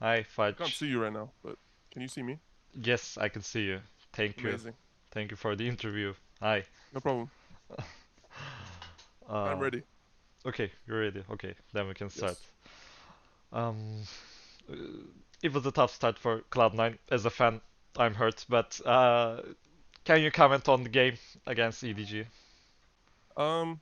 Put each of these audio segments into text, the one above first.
Hi, I Fudge. can't see you right now, but can you see me? Yes, I can see you. Thank you. Amazing. Thank you for the interview. Hi. No problem. I'm Uh, ready. okay, you're ready. Okay, then we can start. Yes. Um, uh, it was a tough start for Cloud9. As a fan, I'm hurt, but uh, can you comment on the game against EDG? Um,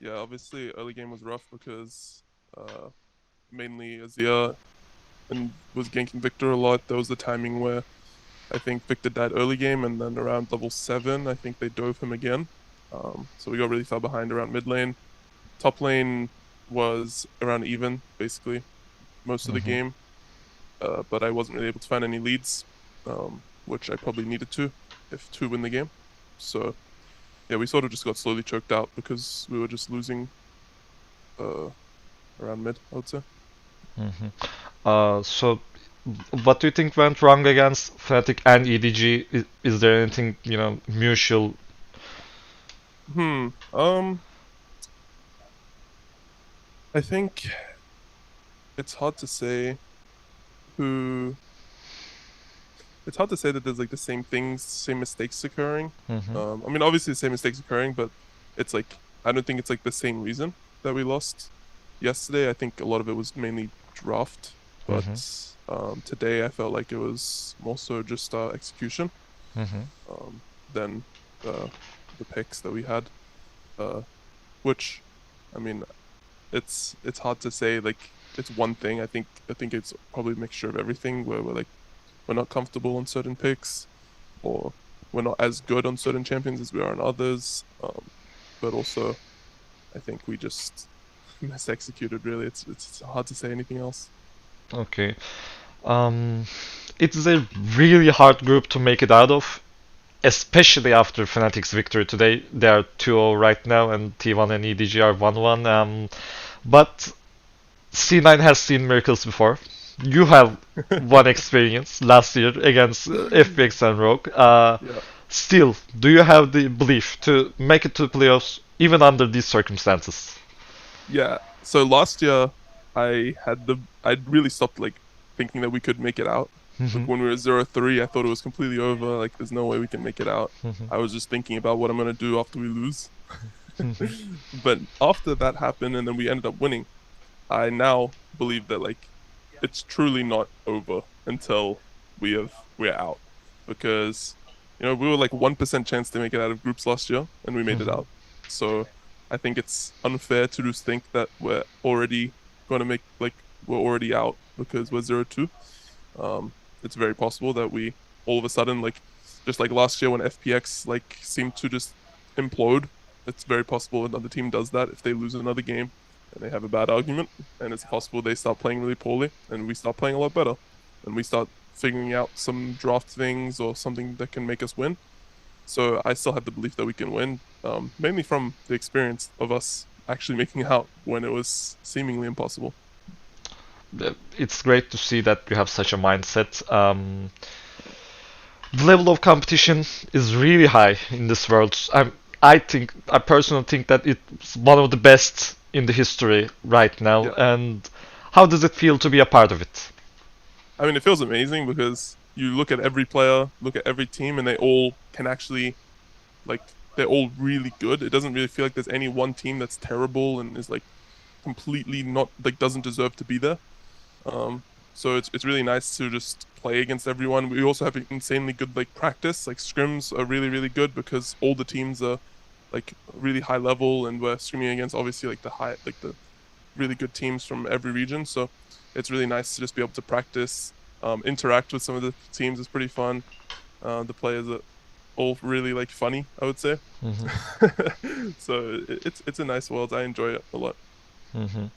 yeah, obviously early game was rough because uh, mainly Azir and was ganking Victor a lot. There was the timing where I think Victor died early game, and then around level seven, I think they dove him again. Um, so we got really far behind around mid lane. Top lane was around even basically most of the Mhm. game, uh, but I wasn't really able to find any leads, um, which I probably needed to if to win the game. So yeah, we sort of just got slowly choked out because we were just losing uh, around mid. I would say. hmm Uh, so, what do you think went wrong against Fnatic and EDG? Is, is there anything, you know, mutual? Hmm. Um. I think it's hard to say who. It's hard to say that there's like the same things, same mistakes occurring. Mhm. Um, I mean, obviously the same mistakes occurring, but it's like I don't think it's like the same reason that we lost yesterday. I think a lot of it was mainly draft, but um, today I felt like it was more so just uh, execution Mhm. um, than uh, the picks that we had. Uh, which, I mean, it's it's hard to say like it's one thing. I think I think it's probably a mixture of everything where we're like we're not comfortable on certain picks, or we're not as good on certain champions as we are on others. Um, but also, I think we just mis executed. Really, it's it's hard to say anything else. Okay. Um, it's a really hard group to make it out of, especially after Fnatic's victory today. They are 2-0 right now, and T1 and EDG are 1-1. Um, but C9 has seen miracles before. You have one experience last year against FPX and Rogue. Uh, Yeah. still, do you have the belief to make it to playoffs even under these circumstances? Yeah. So last year, I had the I really stopped like thinking that we could make it out. Mhm. When we were 0-3, I thought it was completely over. Like, there's no way we can make it out. Mhm. I was just thinking about what I'm gonna do after we lose. Mhm. but after that happened, and then we ended up winning, I now believe that like it's truly not over until we have we're out, because you know we were like one percent chance to make it out of groups last year, and we made it Mhm. out. So I think it's unfair to just think that we're already gonna make like we're already out because we're zero two. Um, it's very possible that we all of a sudden like just like last year when FPX like seemed to just implode. It's very possible another team does that if they lose another game and they have a bad argument, and it's possible they start playing really poorly and we start playing a lot better, and we start figuring out some draft things or something that can make us win. So I still have the belief that we can win, um, mainly from the experience of us actually making it out when it was seemingly impossible. It's great to see that you have such a mindset. Um, the level of competition is really high in this world. I'm, I think, I personally think that it's one of the best in the history right now. Yeah. And how does it feel to be a part of it? I mean, it feels amazing because you look at every player, look at every team, and they all can actually, like, they're all really good. It doesn't really feel like there's any one team that's terrible and is like completely not like doesn't deserve to be there. Um, so it's it's really nice to just play against everyone. We also have insanely good like practice. Like scrims are really really good because all the teams are like really high level, and we're scrimming against obviously like the high like the really good teams from every region. So it's really nice to just be able to practice, um, interact with some of the teams is pretty fun. Uh, the players are all really like funny, I would say. Mhm. so it's it's a nice world. I enjoy it a lot. Mhm.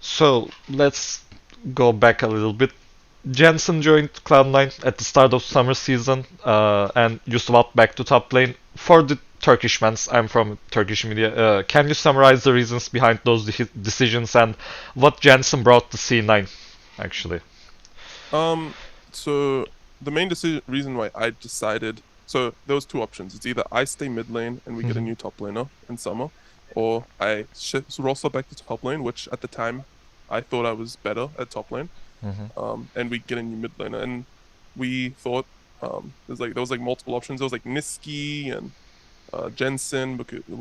So let's go back a little bit. Jensen joined Cloud9 at the start of summer season, uh, and you swapped back to top lane. For the Turkish fans, I'm from Turkish media. Uh, can you summarize the reasons behind those de- decisions and what Jensen brought to C9, actually? Um, so the main decision reason why I decided so there was two options. It's either I stay mid lane and we get a Mhm. new top laner in summer, or I shift roster back to top lane, which at the time I thought I was better at top lane, Mhm. um, and we get a new mid laner, and we thought um, there's like there was like multiple options. There was like Niski and uh, Jensen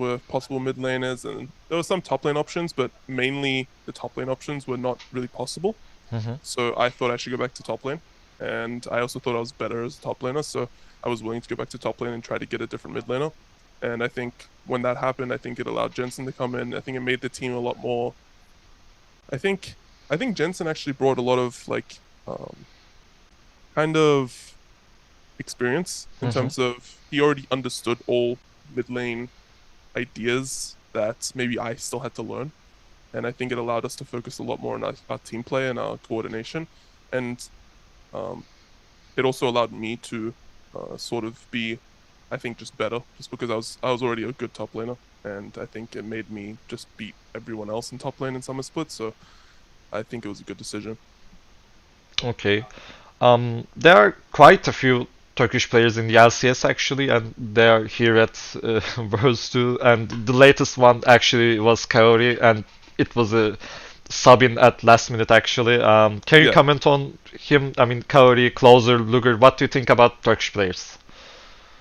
were possible mid laners, and there were some top lane options, but mainly the top lane options were not really possible. Mhm. So I thought I should go back to top lane, and I also thought I was better as a top laner, so I was willing to go back to top lane and try to get a different mid laner. And I think when that happened, I think it allowed Jensen to come in. I think it made the team a lot more. I think I think Jensen actually brought a lot of like um, kind of experience in Mhm. terms of he already understood all mid lane ideas that maybe I still had to learn. And I think it allowed us to focus a lot more on our, our team play and our coordination. And um, it also allowed me to uh, sort of be, I think, just better, just because I was I was already a good top laner, and I think it made me just beat everyone else in top lane in summer split. So I think it was a good decision. Okay. Um, there are quite a few Turkish players in the LCS actually, and they are here at uh, Worlds 2. And the latest one actually was Kaori, and it was a sub in at last minute actually. Um, can you Yeah. comment on him? I mean, Kaori, Closer, Luger. What do you think about Turkish players?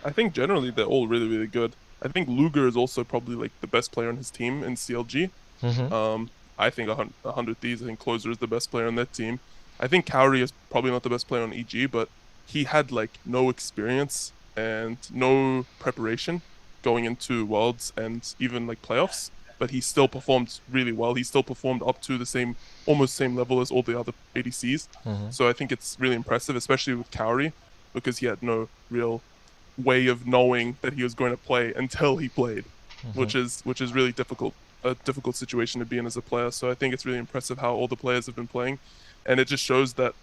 I think generally they're all really really good. I think Luger is also probably like the best player on his team in CLG. Mhm. Um, I think a hun- a hundred Thieves. I think Closer is the best player on that team. I think Cowrie is probably not the best player on EG, but he had like no experience and no preparation going into Worlds and even like playoffs. But he still performed really well. He still performed up to the same, almost same level as all the other ADCs. Mhm. So I think it's really impressive, especially with Cowrie, because he had no real way of knowing that he was going to play until he played which is which is really difficult a difficult situation to be in as a player. So I think it's really impressive how all the players have been playing, and it just shows that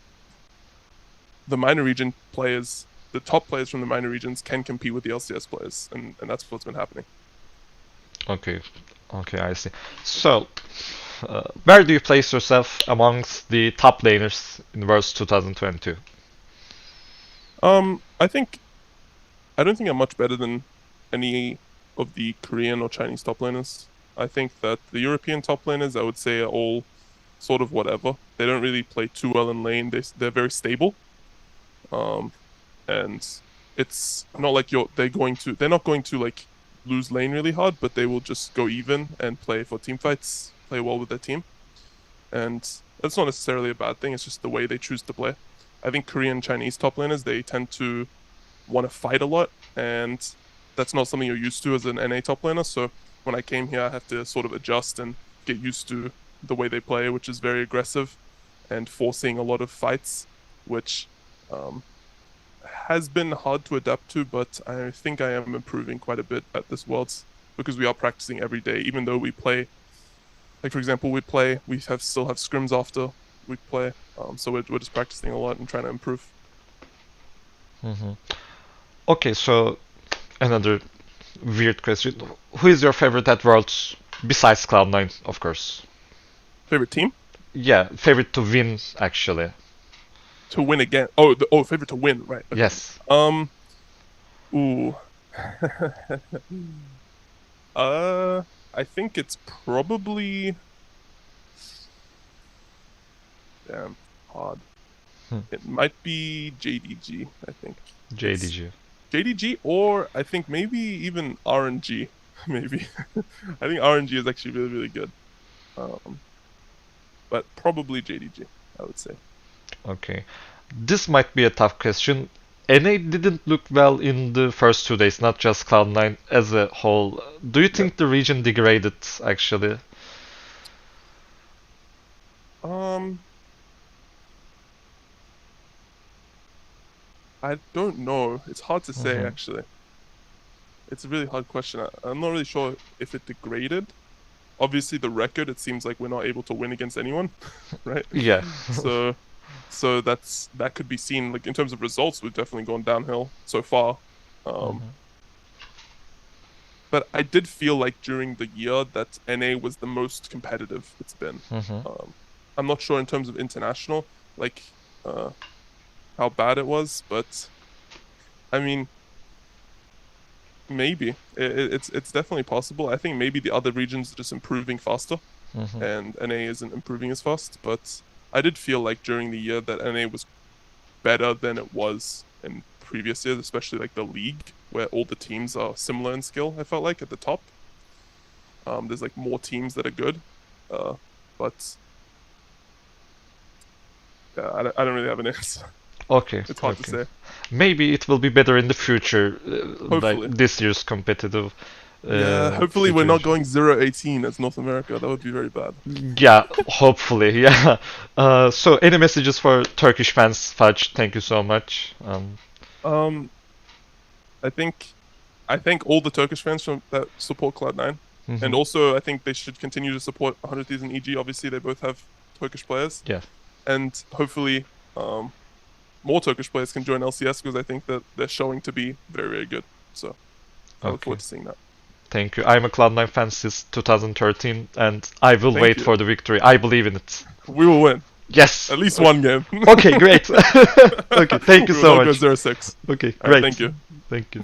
the minor region players, the top players from the minor regions, can compete with the LCS players, and, and that's what's been happening. Okay, okay, I see. So, uh, where do you place yourself amongst the top laners in Worlds 2022? Um, I think I don't think I'm much better than any of the Korean or Chinese top laners. I think that the European top laners, I would say, are all sort of whatever. They don't really play too well in lane. They they're very stable. Um, and it's not like you're they're going to they're not going to like lose lane really hard, but they will just go even and play for team fights, play well with their team. And that's not necessarily a bad thing. It's just the way they choose to play. I think Korean Chinese top laners they tend to want to fight a lot, and that's not something you're used to as an NA top laner. So when I came here, I had to sort of adjust and get used to the way they play, which is very aggressive and forcing a lot of fights, which um, has been hard to adapt to. But I think I am improving quite a bit at this Worlds because we are practicing every day, even though we play. Like for example, we play, we have still have scrims after we play, um, so we're, we're just practicing a lot and trying to improve. hmm Okay, so another weird question. Who is your favorite at Worlds besides Cloud9, of course? Favorite team Yeah, favorite to win actually. To win again? Oh, the, oh, favorite to win, right? okay. Yes. Um, ooh. uh, I think it's probably. Damn, hard. Hmm. It might be JDG. I think JDG. JDG, or I think maybe even RNG. Maybe I think RNG is actually really really good. Um, but probably JDG. I would say. Okay. This might be a tough question. NA didn't look well in the first two days, not just Cloud9 as a whole. Do you think the region degraded actually? Um, I don't know. It's hard to say Mhm. actually. It's a really hard question. I, I'm not really sure if it degraded. Obviously, the record. It seems like we're not able to win against anyone, right? Yeah. so, so that's that could be seen. Like in terms of results, we've definitely gone downhill so far. Um, Mhm. But I did feel like during the year that NA was the most competitive it's been. Mhm. Um, I'm not sure in terms of international, like uh, how bad it was, but I mean, maybe it, it- it's it's definitely possible. I think maybe the other regions are just improving faster. Mhm. and NA isn't improving as fast. But I did feel like during the year that NA was better than it was in previous years, especially like the league, where all the teams are similar in skill. I felt like at the top, um, there's like more teams that are good, uh, but yeah, I don't, I don't really have an answer. Okay. It's hard okay. to say. Maybe it will be better in the future, uh, like this year's competitive. Uh, yeah, hopefully we're not going 0-18 as North America. That would be very bad. Yeah, hopefully, yeah. Uh, so, any messages for Turkish fans, Fudge? Thank you so much. Um, Um, I think, I thank all the Turkish fans from that support Cloud9, mhm. and also I think they should continue to support 100 Thieves and EG. Obviously, they both have Turkish players, yeah, and hopefully, um, more Turkish players can join LCS because I think that they're showing to be very, very good. So, I look forward to seeing that. Thank you. I'm a Cloud9 fan since 2013, and I will Thank wait you. for the victory. I believe in it. We will win Yes. at least one game. Okay, great. okay, thank you so much. go 0-6. Okay, All right, great. thank you. Thank you.